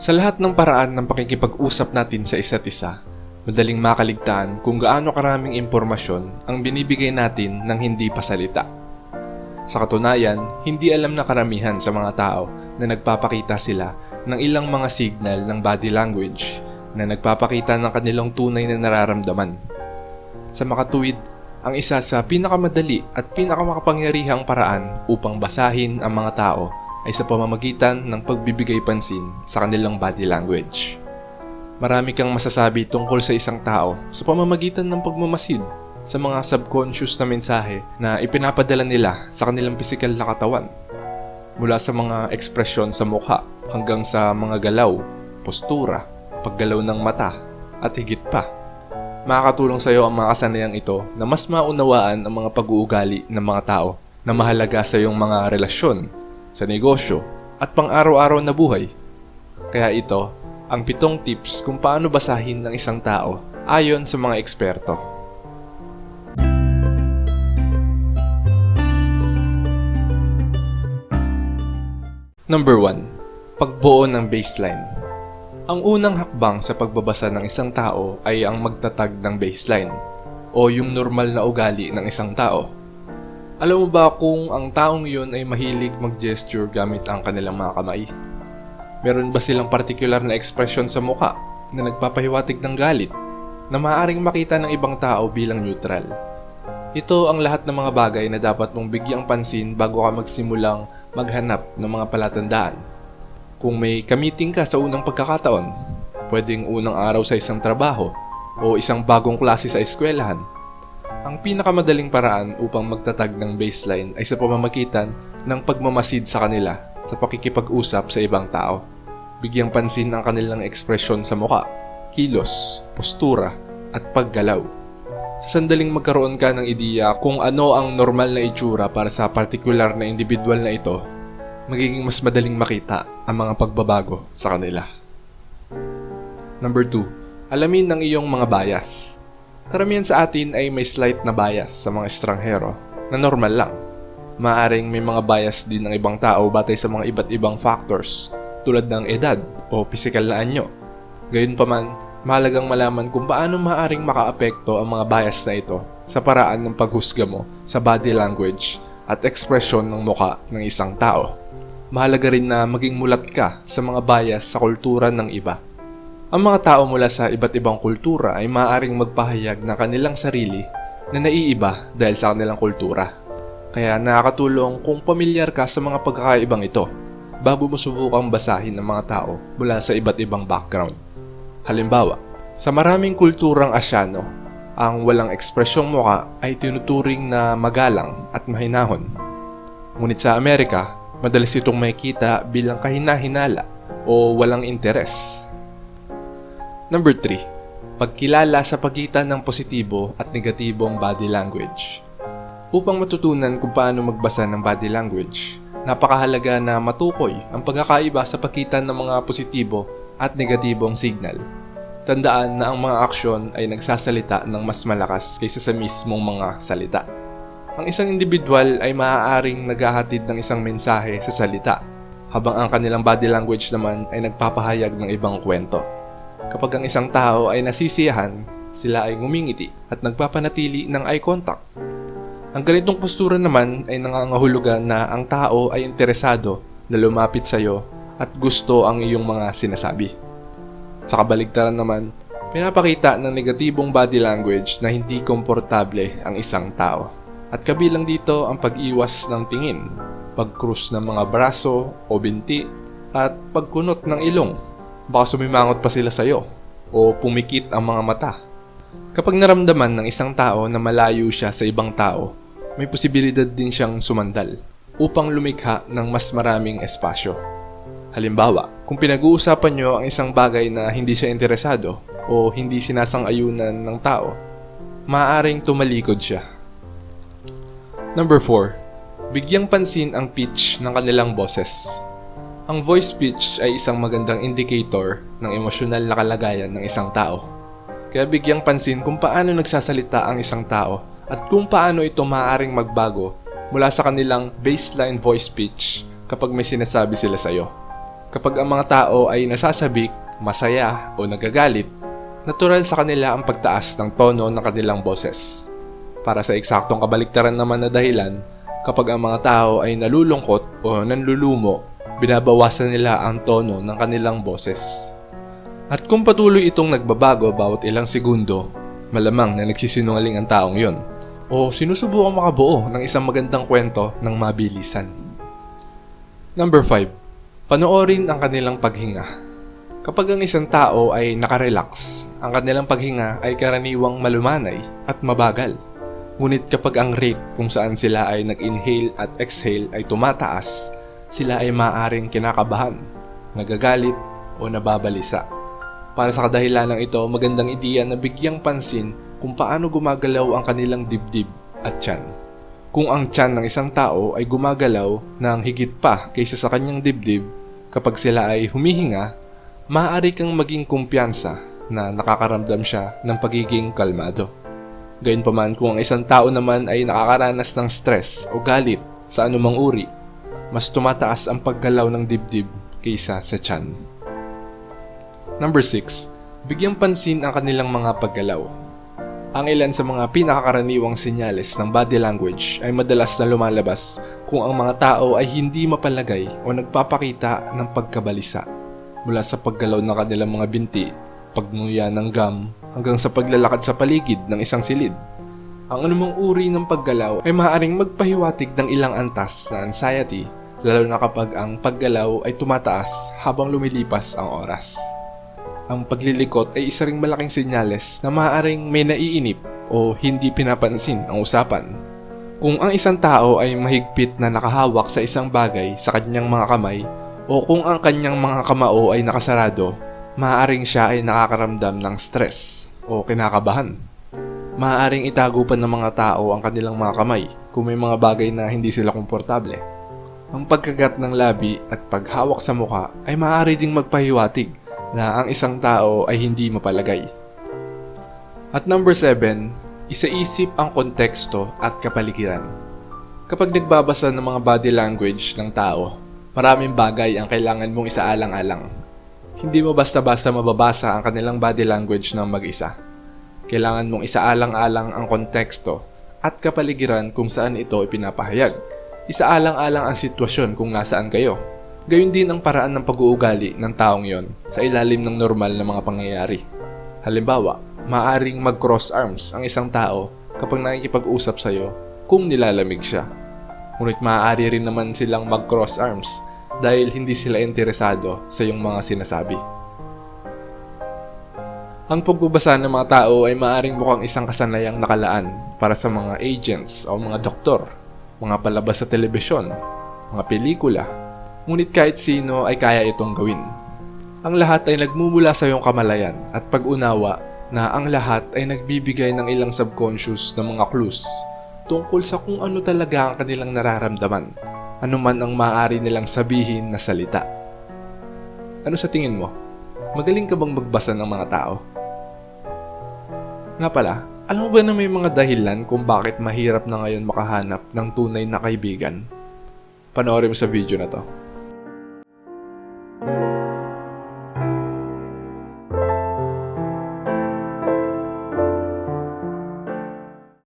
Sa lahat ng paraan ng pakikipag-usap natin sa isa't isa, madaling makaligtaan kung gaano karaming impormasyon ang binibigay natin ng hindi pasalita. Sa katunayan, hindi alam na karamihan sa mga tao na nagpapakita sila ng ilang mga signal ng body language na nagpapakita ng kanilang tunay na nararamdaman. Sa makatuwid, ang isa sa pinakamadali at pinakamakapangyarihang paraan upang basahin ang mga tao ay sa pamamagitan ng pagbibigay pansin sa kanilang body language. Marami kang masasabi tungkol sa isang tao sa pamamagitan ng pagmamasid sa mga subconscious na mensahe na ipinapadala nila sa kanilang pisikal na katawan. Mula sa mga ekspresyon sa mukha hanggang sa mga galaw, postura, paggalaw ng mata, at higit pa. Makakatulong sa iyo ang mga kasanayang ito na mas maunawaan ang mga pag-uugali ng mga tao na mahalaga sa iyong mga relasyon, sa negosyo, at pang-araw-araw na buhay. Kaya ito, ang pitong tips kung paano basahin ng isang tao ayon sa mga eksperto. Number 1. Pagbuo ng baseline. Ang unang hakbang sa pagbabasa ng isang tao ay ang magtatag ng baseline o yung normal na ugali ng isang tao. Alam mo ba kung ang taong yun ay mahilig mag-gesture gamit ang kanilang mga kamay? Meron ba silang partikular na ekspresyon sa mukha na nagpapahiwatig ng galit na maaaring makita ng ibang tao bilang neutral? Ito ang lahat ng mga bagay na dapat mong bigyang pansin bago ka magsimulang maghanap ng mga palatandaan. Kung may kamiting ka sa unang pagkakataon, pwedeng unang araw sa isang trabaho o isang bagong klase sa eskwelahan, ang pinakamadaling paraan upang magtatag ng baseline ay sa pamamagitan ng pagmamasid sa kanila sa pakikipag-usap sa ibang tao. Bigyang pansin ang kanilang ekspresyon sa muka, kilos, postura, at paggalaw. Sa sandaling magkaroon ka ng ideya kung ano ang normal na itsura para sa partikular na individual na ito, magiging mas madaling makita ang mga pagbabago sa kanila. Number 2. Alamin ang iyong mga bias. Karamihan sa atin ay may slight na bias sa mga estranghero na normal lang. Maaring may mga bias din ng ibang tao batay sa mga iba't ibang factors tulad ng edad o pisikal na anyo. Gayunpaman, mahalagang malaman kung paano maaring makaapekto ang mga bias na ito sa paraan ng paghusga mo sa body language at ekspresyon ng muka ng isang tao. Mahalaga rin na maging mulat ka sa mga bias sa kultura ng iba. Ang mga tao mula sa iba't ibang kultura ay maaaring magpahayag ng kanilang sarili na naiiba dahil sa kanilang kultura. Kaya nakakatulong kung pamilyar ka sa mga pagkakaibang ito bago mo subukang basahin ng mga tao mula sa iba't ibang background. Halimbawa, sa maraming kulturang Asyano, ang walang ekspresyong muka ay tinuturing na magalang at mahinahon. Ngunit sa Amerika, madalas itong makikita bilang kahina-hinala o walang interes. Number 3. Pagkilala sa pagitan ng positibo at negatibong body language. Upang matutunan kung paano magbasa ng body language, napakahalaga na matukoy ang pagkakaiba sa pagitan ng mga positibo at negatibong signal. Tandaan na ang mga aksyon ay nagsasalita ng mas malakas kaysa sa mismong mga salita. Ang isang individual ay maaaring naghahatid ng isang mensahe sa salita, habang ang kanilang body language naman ay nagpapahayag ng ibang kwento. Kapag ang isang tao ay nasisiyahan, sila ay ngumingiti at nagpapanatili ng eye contact. Ang ganitong postura naman ay nangangahulugan na ang tao ay interesado na lumapit sa iyo at gusto ang iyong mga sinasabi. Sa kabaligtaran naman, pinapakita ng negatibong body language na hindi komportable ang isang tao. At kabilang dito ang pag-iwas ng tingin, pagkrus ng mga braso o binti, at pagkunot ng ilong. Baka sumimangot pa sila sa iyo o pumikit ang mga mata. Kapag naramdaman ng isang tao na malayo siya sa ibang tao, may posibilidad din siyang sumandal upang lumikha ng mas maraming espasyo. Halimbawa, kung pinag-uusapan nyo ang isang bagay na hindi siya interesado o hindi sinasang-ayunan ng tao, maaaring tumalikod siya. Number 4. Bigyang pansin ang pitch ng kanilang boses. Ang voice pitch ay isang magandang indicator ng emosyonal na kalagayan ng isang tao. Kaya bigyang pansin kung paano nagsasalita ang isang tao at kung paano ito maaaring magbago mula sa kanilang baseline voice pitch kapag may sinasabi sila sa'yo. Kapag ang mga tao ay nasasabik, masaya o nagagalit, natural sa kanila ang pagtaas ng tono ng kanilang boses. Para sa eksaktong kabaliktaran naman na dahilan, kapag ang mga tao ay nalulungkot o nanlulumo, binabawasan nila ang tono ng kanilang boses. At kung patuloy itong nagbabago bawat ilang segundo, malamang na nagsisinungaling ang taong yon o sinusubukang makabuo ng isang magandang kwento ng mabilisan. Number 5. Panoorin ang kanilang paghinga. Kapag ang isang tao ay nakarelax, ang kanilang paghinga ay karaniwang malumanay at mabagal. Ngunit kapag ang rate kung saan sila ay nag-inhale at exhale ay tumataas, sila ay maaaring kinakabahan, nagagalit o nababalisa. Para sa kadahilan ng ito, magandang ideya na bigyang pansin kung paano gumagalaw ang kanilang dibdib at tiyan. Kung ang tiyan ng isang tao ay gumagalaw ng higit pa kaysa sa kanyang dibdib, kapag sila ay humihinga, maaari kang maging kumpiyansa na nakakaramdam siya ng pagiging kalmado. Gayunpaman kung ang isang tao naman ay nakakaranas ng stress o galit sa anumang uri, mas tumataas ang paggalaw ng dibdib kaysa sa tiyan. Number 6. Bigyang pansin ang kanilang mga paggalaw. Ang ilan sa mga pinakakaraniwang senyales ng body language ay madalas na lumalabas kung ang mga tao ay hindi mapalagay o nagpapakita ng pagkabalisa. Mula sa paggalaw ng kanilang mga binti, pagnguya ng gum, hanggang sa paglalakad sa paligid ng isang silid. Ang anumang uri ng paggalaw ay maaaring magpahiwatig ng ilang antas sa anxiety, lalo na kapag ang paggalaw ay tumataas habang lumilipas ang oras ang paglilikot ay isa ring malaking senyales na maaaring may naiinip o hindi pinapansin ang usapan. Kung ang isang tao ay mahigpit na nakahawak sa isang bagay sa kanyang mga kamay o kung ang kanyang mga kamao ay nakasarado, maaaring siya ay nakakaramdam ng stress o kinakabahan. Maaaring itago pa ng mga tao ang kanilang mga kamay kung may mga bagay na hindi sila komportable. Ang pagkagat ng labi at paghawak sa mukha ay maaari ding magpahiwatig na ang isang tao ay hindi mapalagay. At number 7, isaisip ang konteksto at kapaligiran. Kapag nagbabasa ng mga body language ng tao, maraming bagay ang kailangan mong isaalang-alang. Hindi mo basta-basta mababasa ang kanilang body language ng mag-isa. Kailangan mong isaalang-alang ang konteksto at kapaligiran kung saan ito ipinapahayag. Isaalang-alang ang sitwasyon kung nasaan kayo Gayun din ang paraan ng pag-uugali ng taong yon sa ilalim ng normal na mga pangyayari. Halimbawa, maaring mag-cross arms ang isang tao kapag nakikipag-usap sa iyo kung nilalamig siya. Ngunit maaari rin naman silang mag-cross arms dahil hindi sila interesado sa iyong mga sinasabi. Ang pagbabasa ng mga tao ay maaring mukhang isang kasanayang nakalaan para sa mga agents o mga doktor, mga palabas sa telebisyon, mga pelikula, ngunit kahit sino ay kaya itong gawin. Ang lahat ay nagmumula sa iyong kamalayan at pag-unawa na ang lahat ay nagbibigay ng ilang subconscious na mga clues tungkol sa kung ano talaga ang kanilang nararamdaman, anuman ang maaari nilang sabihin na salita. Ano sa tingin mo? Magaling ka bang magbasa ng mga tao? Nga pala, alam mo ba na may mga dahilan kung bakit mahirap na ngayon makahanap ng tunay na kaibigan? Panoorin mo sa video na to.